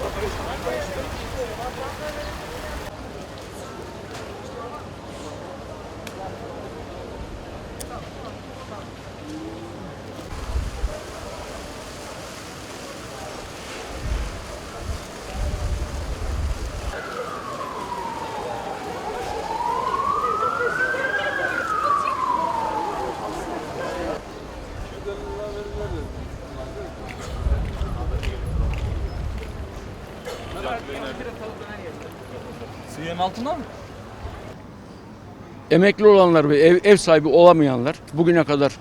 Thank you. Suyun altında mı? emekli olanlar ve ev, ev sahibi olamayanlar bugüne kadar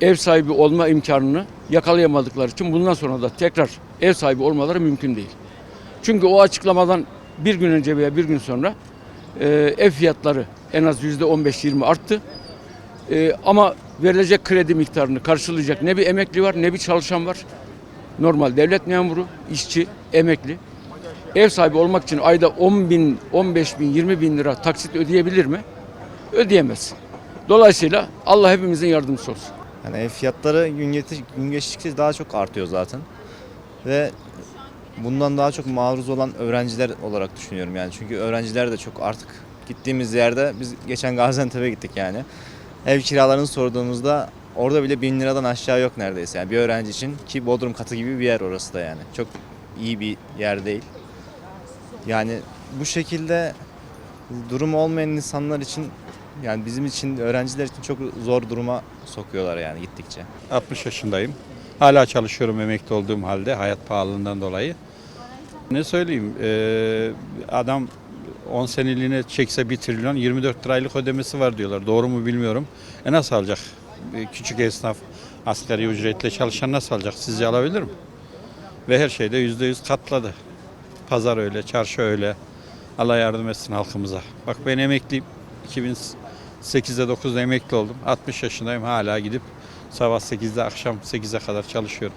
ev sahibi olma imkanını yakalayamadıkları için bundan sonra da tekrar ev sahibi olmaları mümkün değil. Çünkü o açıklamadan bir gün önce veya bir gün sonra e, ev fiyatları en az yüzde 15-20 arttı. E, ama verilecek kredi miktarını karşılayacak ne bir emekli var ne bir çalışan var. Normal devlet memuru, işçi, emekli. Ev sahibi olmak için ayda 10 bin, 15 bin, 20 bin lira taksit ödeyebilir mi? Ödeyemez. Dolayısıyla Allah hepimizin yardımcısı olsun. Yani ev fiyatları gün, geçti- gün geçtikçe daha çok artıyor zaten. Ve bundan daha çok maruz olan öğrenciler olarak düşünüyorum yani. Çünkü öğrenciler de çok artık gittiğimiz yerde biz geçen Gaziantep'e gittik yani. Ev kiralarını sorduğumuzda orada bile bin liradan aşağı yok neredeyse. Yani bir öğrenci için ki Bodrum katı gibi bir yer orası da yani. Çok iyi bir yer değil. Yani bu şekilde durum olmayan insanlar için yani bizim için öğrenciler için çok zor duruma sokuyorlar yani gittikçe. 60 yaşındayım. Hala çalışıyorum emekli olduğum halde hayat pahalılığından dolayı. Ne söyleyeyim? Adam 10 seneliğine çekse 1 trilyon 24 liraylık ödemesi var diyorlar. Doğru mu bilmiyorum. E nasıl alacak? Bir Küçük esnaf asgari ücretle çalışan nasıl alacak? Sizce alabilir mi? Ve her şeyde %100 katladı. Pazar öyle, çarşı öyle. Allah yardım etsin halkımıza. Bak ben emekliyim. 2008'de 9'da emekli oldum. 60 yaşındayım hala gidip sabah 8'de akşam 8'e kadar çalışıyorum.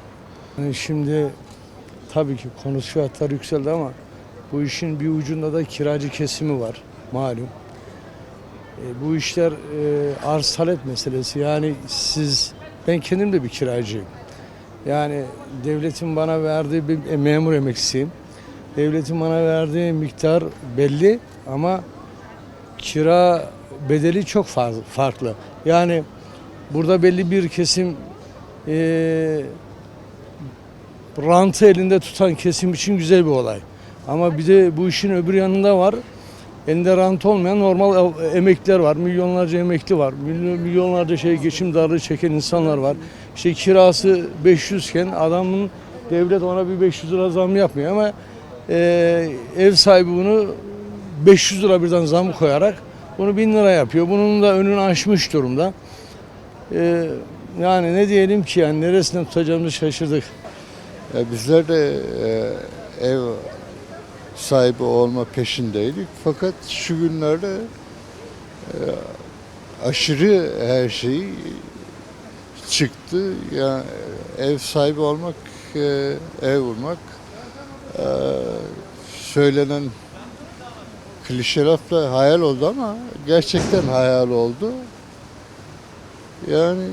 Şimdi tabii ki konut fiyatları yükseldi ama bu işin bir ucunda da kiracı kesimi var malum. E, bu işler e, arz talep meselesi. Yani siz ben kendim de bir kiracıyım. Yani devletin bana verdiği bir e, memur emeklisiyim. Devletin bana verdiği miktar belli ama kira bedeli çok farklı. Yani burada belli bir kesim e, rantı elinde tutan kesim için güzel bir olay. Ama bir de bu işin öbür yanında var. Elinde rant olmayan normal emekliler var. Milyonlarca emekli var. Milyon, milyonlarca şey geçim darlığı çeken insanlar var. İşte kirası 500 iken adamın devlet ona bir 500 lira zam yapmıyor ama e, ev sahibi bunu 500 lira birden zam koyarak bunu 1000 lira yapıyor. Bunun da önünü aşmış durumda. E, yani ne diyelim ki yani neresinden tutacağımızı şaşırdık. E, Bizler de e, ev sahibi olma peşindeydik. Fakat şu günlerde e, aşırı her şey çıktı. Yani ev sahibi olmak, e, ev bulmak e, söylenen klişe lafla hayal oldu ama gerçekten hayal oldu. Yani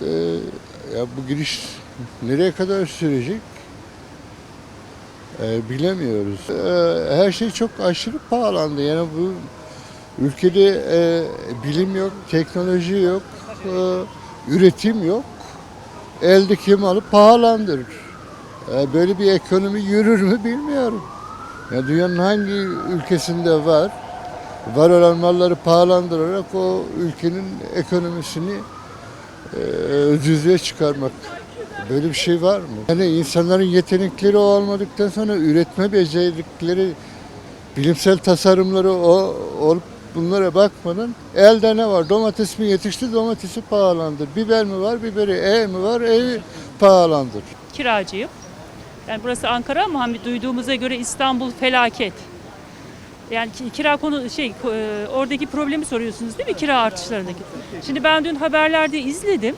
e, ya bu giriş nereye kadar sürecek? E, bilemiyoruz. E, her şey çok aşırı pahalandı. Yani bu ülkede e, bilim yok, teknoloji yok, e, üretim yok. Eldeki malı pahalandırır. E, böyle bir ekonomi yürür mü bilmiyorum. Ya dünyanın hangi ülkesinde var? Var olan malları pahalandırarak o ülkenin ekonomisini e, çıkarmak. Böyle bir şey var mı? Yani insanların yetenekleri olmadıktan sonra üretme becerikleri, bilimsel tasarımları o olup bunlara bakmadan elde ne var? Domates mi yetişti? Domatesi pahalandır. Biber mi var? Biberi. Ev mi var? Evi pahalandır. kiracıyım. Yani burası Ankara ama hani duyduğumuza göre İstanbul felaket. Yani ki- kira konu şey e, oradaki problemi soruyorsunuz değil mi kira artışlarındaki? Şimdi ben dün haberlerde izledim.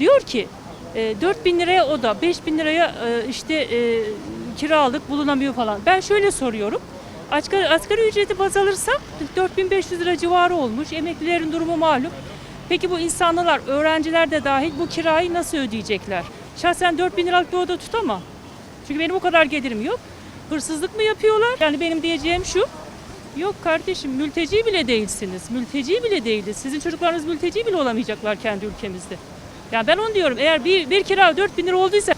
Diyor ki e, 4 bin liraya oda, 5 bin liraya e, işte e, kiralık bulunamıyor falan. Ben şöyle soruyorum. Asgari, asgari ücreti baz alırsak 4500 lira civarı olmuş. Emeklilerin durumu malum. Peki bu insanlar, öğrenciler de dahil bu kirayı nasıl ödeyecekler? Şahsen 4000 liralık bir oda tutamam. Çünkü benim o kadar gelirim yok. Hırsızlık mı yapıyorlar? Yani benim diyeceğim şu. Yok kardeşim mülteci bile değilsiniz. Mülteci bile değiliz. Sizin çocuklarınız mülteci bile olamayacaklar kendi ülkemizde. Yani ben onu diyorum. Eğer bir, bir kira 4 bin lira olduysa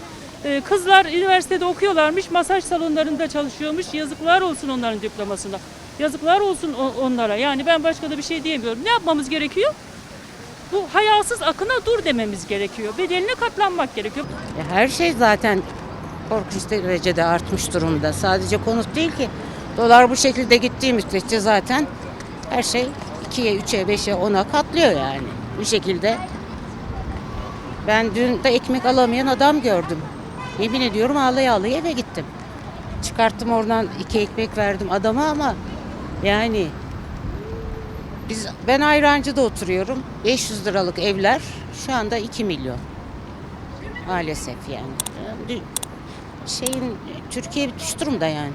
e, kızlar üniversitede okuyorlarmış, masaj salonlarında çalışıyormuş. Yazıklar olsun onların diplomasına. Yazıklar olsun onlara. Yani ben başka da bir şey diyemiyorum. Ne yapmamız gerekiyor? Bu hayasız akına dur dememiz gerekiyor. Bedeline katlanmak gerekiyor. Ya Her şey zaten korkunç derecede artmış durumda. Sadece konut değil ki. Dolar bu şekilde gittiği müddetçe zaten her şey 2'ye, 3'e, 5'e, 10'a katlıyor yani. Bu şekilde. Ben dün de ekmek alamayan adam gördüm. Yemin ediyorum ağlaya ağlaya eve gittim. Çıkarttım oradan iki ekmek verdim adama ama yani biz ben Ayrancı'da oturuyorum. 500 liralık evler şu anda 2 milyon. Maalesef yani. Şeyin Türkiye bitmiş durumda yani.